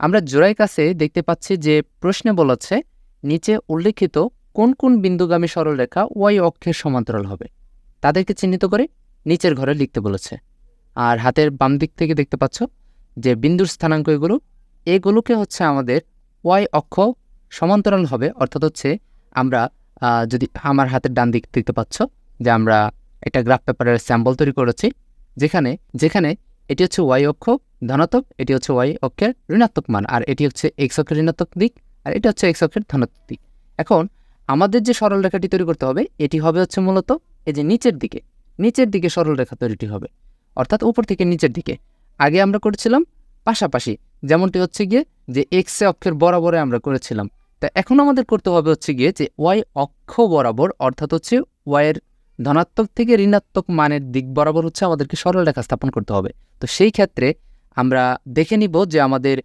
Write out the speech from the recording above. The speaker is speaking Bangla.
আমরা জোড়াই কাছে দেখতে পাচ্ছি যে প্রশ্নে বলেছে, নিচে উল্লেখিত কোন কোন বিন্দুগামী সরলরেখা ওয়াই অক্ষের সমান্তরাল হবে? তাদেরকে চিহ্নিত করে নিচের ঘরে লিখতে বলেছে। আর হাতের বাম দিক থেকে দেখতে পাচ্ছ যে বিন্দুর স্থানাঙ্ক এগুলো এগুলোকে হচ্ছে আমাদের ওয়াই অক্ষ সমান্তরাল হবে। অর্থাৎ হচ্ছে আমরা যদি আমার হাতের ডান দিক দেখতে পাচ্ছ যে আমরা একটা গ্রাফ পেপারের স্যাম্পল তৈরি করেছি, যেখানে যেখানে এটি হচ্ছে ওয়াই অক্ষ ধনাত্মক, এটি হচ্ছে ওয়াই অক্ষের ঋণাত্মক মান, আর এটি হচ্ছে এক্স অক্ষের ঋণাত্মক দিক, আর এটা হচ্ছে এক্স অক্ষের ধনাত্মক দিক। এখন আমাদের যে সরল রেখাটি তৈরি করতে হবে, এটি হবে হচ্ছে মূলত এই যে নিচের দিকে নিচের দিকে সরল রেখা তৈরিটি হবে, অর্থাৎ উপর থেকে নিচের দিকে। আগে আমরা করেছিলাম পাশাপাশি, যেমনটি হচ্ছে গিয়ে যে এক্স অক্ষের বরাবরে আমরা করেছিলাম। তা এখন আমাদের করতে হবে হচ্ছে গিয়ে যে ওয়াই অক্ষ বরাবর, অর্থাৎ হচ্ছে ওয়াইয়ের ধনাত্মক থেকে ঋণাত্মক মানের দিক বরাবর হচ্ছে আমাদেরকে সরল রেখা স্থাপন করতে হবে। তো সেই ক্ষেত্রে আমরা দেখে নিব যে আমাদের